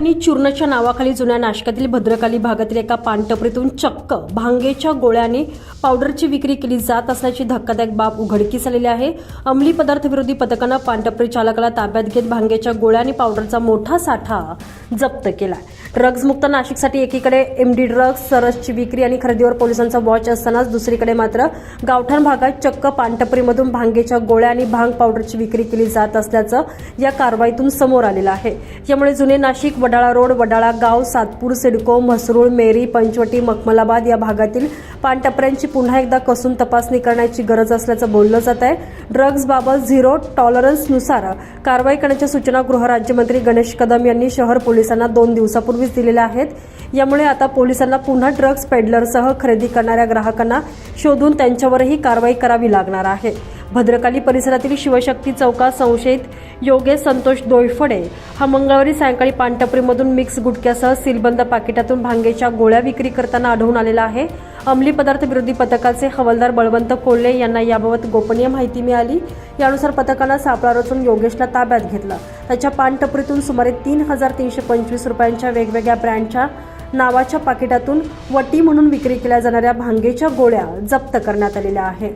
आणि चूर्णाच्या नावाखाली जुन्या नाशकातील भद्रकाली भागातील एका पानटपरीतून चक्क भांगेच्या गोळ्याने पावडरची विक्री केली जात असल्याची धक्कादायक बाब उघडकीस आलेली आहे. अंमली पदार्थ विरोधी पथकानं पानटपरी चालकाला ताब्यात घेत भांगेच्या गोळ्या आणि पावडरचा मोठा साठा जप्त केला. ड्रग्जमुक्त नाशिकसाठी एकीकडे एमडी ड्रग्ज सरसची विक्री आणि खरेदीवर पोलिसांचा वॉच असतानाच दुसरीकडे मात्र गावठाण भागात चक्क पानटपरीमधून भांगेच्या गोळ्या आणि भांग पावडरची विक्री केली जात असल्याचं या कारवाईतून समोर आलेलं आहे. यामुळे जुने नाशिक वडाळा रोड वडाळा गाव सातपूर सिडको म्हसरूळ मेरी पंचवटी मखमलाबाद या भागातील पानटपऱ्यांची पुन्हा एकदा कसून तपासणी करण्याची गरज असल्याचं बोललं जात आहे. ड्रग्जबाबत झिरो टॉलरन्सनुसार कारवाई करण्याच्या सूचना गृहराज्यमंत्री गणेश कदम यांनी शहर पोलिसांना दोन दिवसापूर्वी यापूर्वीच दिलेल्या आहेत. यामुळे आता पोलिसांना पुन्हा ड्रग्ज पेडलरसह खरेदी करणाऱ्या ग्राहकांना शोधून त्यांच्यावरही कारवाई करावी लागणार आहे. भद्रकाली परिसरातील शिवशक्ती चौकात संशयित योगेश संतोष दोयफडे हा मंगळवारी सायंकाळी पानटपरीमधून मिक्स गुटख्यासह सीलबंद पाकिटातून भांगेच्या गोळ्या विक्री करताना आढळून आलेला आहे. अंमली पदार्थ विरोधी पथकाचे हवालदार बळवंत कोल्हे यांना याबाबत गोपनीय माहिती मिळाली. यानुसार पथकानं सापळा रचून योगेशला ताब्यात घेतलं. त्याच्या पानटपरीतून सुमारे तीन हजार तीनशे पंचवीस रुपयांच्या वेगवेगळ्या ब्रँडच्या नावाच्या पाकिटातून वटी म्हणून विक्री केल्या जाणाऱ्या भांगेच्या गोळ्या जप्त करण्यात आलेल्या आहेत.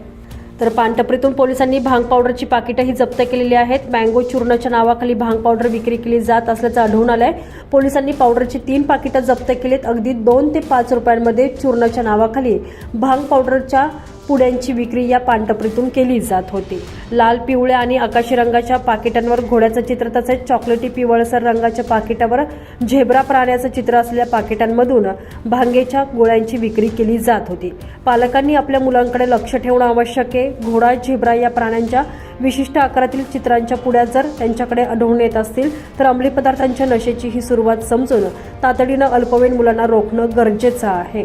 तर पानटपरीतून पोलिसांनी भांग पावडरची पाकिटंही जप्त केलेली आहेत. मँगो चूर्णाच्या नावाखाली भांग पावडर विक्री केली जात असल्याचं आढळून आलंय. पोलिसांनी पावडरची तीन पाकिटं जप्त केलीत. अगदी दोन ते पाच रुपयांमध्ये चूर्णाच्या नावाखाली भांग पावडरच्या पुड्यांची विक्री या पानटपरीतून केली जात होती. लाल पिवळ्या आणि आकाशी रंगाच्या पाकिटांवर घोड्याचं चित्र तसेच चॉकलेटी पिवळसर रंगाच्या पाकिटावर झेब्रा प्राण्याचं चित्र असलेल्या पाकिटांमधून भांगेच्या गोळ्यांची विक्री केली जात होती. पालकांनी आपल्या मुलांकडे लक्ष ठेवणं आवश्यक आहे. घोडा झेब्रा या प्राण्यांच्या विशिष्ट आकारातील चित्रांच्या पुड्या जर त्यांच्याकडे आढळून येत असतील तर अंमली पदार्थांच्या नशेची ही सुरुवात समजून तातडीनं अल्पवयीन मुलांना रोखणं गरजेचं आहे.